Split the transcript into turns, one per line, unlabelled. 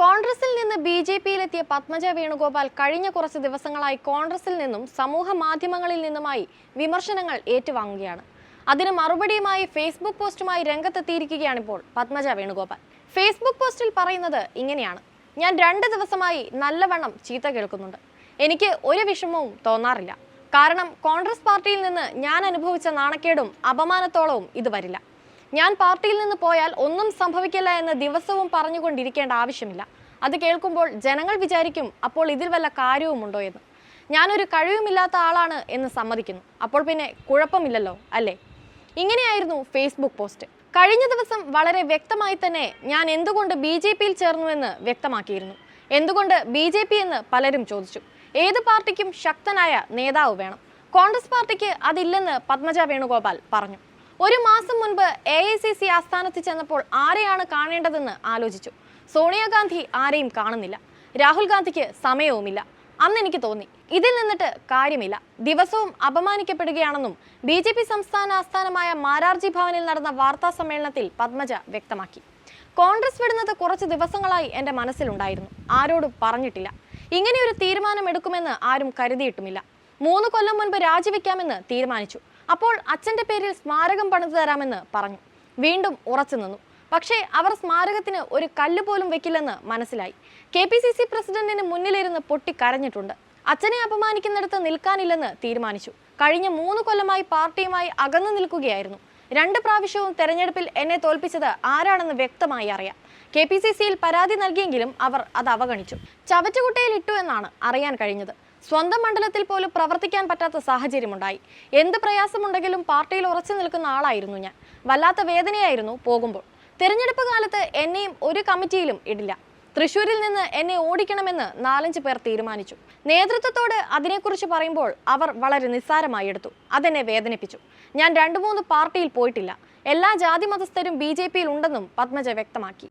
കോൺഗ്രസിൽ നിന്ന് B J പിയിലെത്തിയ പത്മജ വേണുഗോപാൽ കഴിഞ്ഞ കുറച്ച് ദിവസങ്ങളായി കോൺഗ്രസിൽ നിന്നും സമൂഹ മാധ്യമങ്ങളിൽ നിന്നുമായി വിമർശനങ്ങൾ ഏറ്റുവാങ്ങുകയാണ്. അതിന് മറുപടിയുമായി ഫേസ്ബുക്ക് പോസ്റ്റുമായി രംഗത്തെത്തിയിരിക്കുകയാണ് ഇപ്പോൾ പത്മജ വേണുഗോപാൽ. ഫേസ്ബുക്ക് പോസ്റ്റിൽ പറയുന്നത് ഇങ്ങനെയാണ്. ഞാൻ രണ്ട് ദിവസമായി നല്ലവണ്ണം ചീത്ത കേൾക്കുന്നുണ്ട്. എനിക്ക് ഒരു വിഷമവും തോന്നാറില്ല. കാരണം കോൺഗ്രസ് പാർട്ടിയിൽ നിന്ന് ഞാൻ അനുഭവിച്ച നാണക്കേടും അപമാനത്തോളവും ഇത് വരില്ല ഞാൻ പാർട്ടിയിൽ നിന്ന് പോയാൽ ഒന്നും സംഭവിക്കില്ല എന്ന് ദിവസവും പറഞ്ഞുകൊണ്ടിരിക്കേണ്ട ആവശ്യമില്ല. അത് കേൾക്കുമ്പോൾ ജനങ്ങൾ വിചാരിക്കും അപ്പോൾ ഇതിൽ വല്ല കാര്യവുമുണ്ടോ എന്ന്. ഞാനൊരു കഴിവുമില്ലാത്ത ആളാണ് എന്ന് സമ്മതിക്കുന്നു. അപ്പോൾ പിന്നെ കുഴപ്പമില്ലല്ലോ അല്ലേ? ഇങ്ങനെയായിരുന്നു ഫേസ്ബുക്ക് പോസ്റ്റ്. കഴിഞ്ഞ ദിവസം വളരെ വ്യക്തമായി തന്നെ ഞാൻ എന്തുകൊണ്ട് ബി ജെ പിയിൽ ചേർന്നുവെന്ന് വ്യക്തമാക്കിയിരുന്നു. എന്തുകൊണ്ട് ബി ജെ പി എന്ന് പലരും ചോദിച്ചു. ഏത് പാർട്ടിക്കും ശക്തനായ നേതാവ് വേണം. കോൺഗ്രസ് പാർട്ടിക്ക് അതില്ലെന്ന് പത്മജ വേണുഗോപാൽ പറഞ്ഞു. ഒരു മാസം മുൻപ് എ ഐ സി സി ആസ്ഥാനത്ത് ചെന്നപ്പോൾ ആരെയാണ് കാണേണ്ടതെന്ന് ആലോചിച്ചു. സോണിയാഗാന്ധി ആരെയും കാണുന്നില്ല. രാഹുൽ ഗാന്ധിക്ക് സമയവുമില്ല. അന്ന് എനിക്ക് തോന്നി ഇതിൽ നിന്നിട്ട് കാര്യമില്ല. ദിവസവും അപമാനിക്കപ്പെടുകയാണെന്നും ബി ജെ പി സംസ്ഥാന ആസ്ഥാനമായ മാരാർജി ഭവനിൽ നടന്ന വാർത്താ സമ്മേളനത്തിൽ പത്മജ വ്യക്തമാക്കി. കോൺഗ്രസ് വിടുന്നത് കുറച്ച് ദിവസങ്ങളായി എന്റെ മനസ്സിലുണ്ടായിരുന്നു. ആരോടും പറഞ്ഞിട്ടില്ല. ഇങ്ങനെയൊരു തീരുമാനം എടുക്കുമെന്ന് ആരും കരുതിയിട്ടുമില്ല. മൂന്ന് കൊല്ലം മുൻപ് രാജിവെക്കാമെന്ന് തീരുമാനിച്ചു. അപ്പോൾ അച്ഛന്റെ പേരിൽ സ്മാരകം പണിതു തരാമെന്ന് പറഞ്ഞു. വീണ്ടും ഉറച്ചു നിന്നു. പക്ഷേ അവർ സ്മാരകത്തിന് ഒരു കല്ല് പോലും വെക്കില്ലെന്ന് മനസ്സിലായി. കെ പി സി സി പ്രസിഡന്റിന് മുന്നിലിരുന്ന് പൊട്ടിക്കരഞ്ഞിട്ടുണ്ട്. അച്ഛനെ അപമാനിക്കുന്നിടത്ത് നിൽക്കാനില്ലെന്ന് തീരുമാനിച്ചു. കഴിഞ്ഞ മൂന്ന് കൊല്ലമായി പാർട്ടിയുമായി അകന്നു നിൽക്കുകയായിരുന്നു. രണ്ട് പ്രാവശ്യവും തെരഞ്ഞെടുപ്പിൽ എന്നെ തോൽപ്പിച്ചത് ആരാണെന്ന് വ്യക്തമായി അറിയാം. കെ പി സി സിയിൽ പരാതി നൽകിയെങ്കിലും അവർ അത് അവഗണിച്ചു. ചവറ്റുകുട്ടയിൽ ഇട്ടു എന്നാണ് അറിയാൻ കഴിഞ്ഞത്. സ്വന്തം മണ്ഡലത്തിൽ പോലും പ്രവർത്തിക്കാൻ പറ്റാത്ത സാഹചര്യമുണ്ടായി. എന്ത് പ്രയാസമുണ്ടെങ്കിലും പാർട്ടിയിൽ ഉറച്ചു നിൽക്കുന്ന ആളായിരുന്നു ഞാൻ. വല്ലാത്ത വേദനയായിരുന്നു പോകുമ്പോൾ. തിരഞ്ഞെടുപ്പ് കാലത്ത് എന്നെയും ഒരു കമ്മിറ്റിയിലും ഇടില്ല. തൃശൂരിൽ നിന്ന് എന്നെ ഓടിക്കണമെന്ന് നാലഞ്ച് പേർ തീരുമാനിച്ചു. നേതൃത്വത്തോട് അതിനെക്കുറിച്ച് പറയുമ്പോൾ അവർ വളരെ നിസ്സാരമായി എടുത്തു. അതെന്നെ വേദനിപ്പിച്ചു. ഞാൻ രണ്ടു മൂന്ന് പാർട്ടിയിൽ പോയിട്ടില്ല. എല്ലാ ജാതി മതസ്ഥരും ബി ജെ പിയിൽ ഉണ്ടെന്നും പത്മജ വ്യക്തമാക്കി.